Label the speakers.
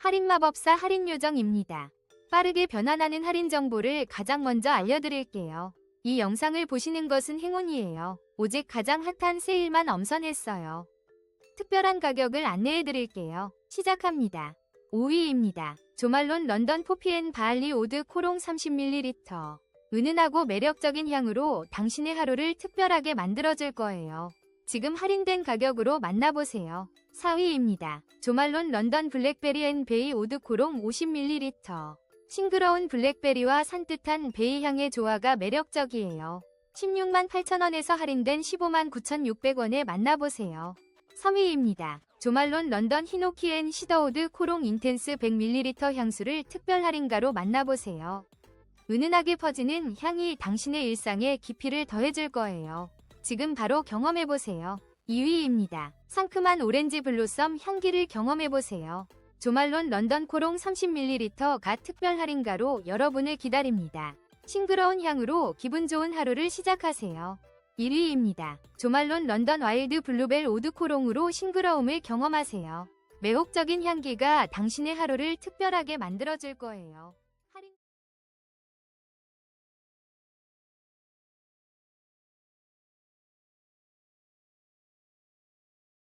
Speaker 1: 할인마법사 할인요정입니다. 빠르게 변환하는 할인 정보를 가장 먼저 알려드릴게요. 이 영상을 보시는 것은 행운이에요. 오직 가장 핫한 세일만 엄선했어요. 특별한 가격을 안내해드릴게요. 시작합니다. 5위입니다. 조말론 런던 포피앤 바알리 오드 코롱 30ml. 은은하고 매력적인 향으로 당신의 하루를 특별하게 만들어줄 거예요. 지금 할인된 가격으로 만나보세요. 4위입니다. 조말론 런던 블랙베리 앤 베이 오드 코롱 50ml. 싱그러운 블랙베리와 산뜻한 베이 향의 조화가 매력적이에요. 16만 8천원에서 할인된 15만 9,600원에 만나보세요. 3위입니다. 조말론 런던 히노키 앤 시더우드 코롱 인텐스 100ml 향수를 특별 할인가로 만나보세요. 은은하게 퍼지는 향이 당신의 일상에 깊이를 더해줄 거예요. 지금 바로 경험해보세요. 2위입니다. 상큼한 오렌지 블로썸 향기를 경험해보세요. 조말론 런던 코롱 30ml 가 특별 할인가로 여러분을 기다립니다. 싱그러운 향으로 기분 좋은 하루를 시작하세요. 1위입니다. 조말론 런던 와일드 블루벨 오드 코롱으로 싱그러움을 경험하세요. 매혹적인 향기가 당신의 하루를 특별하게 만들어줄 거예요.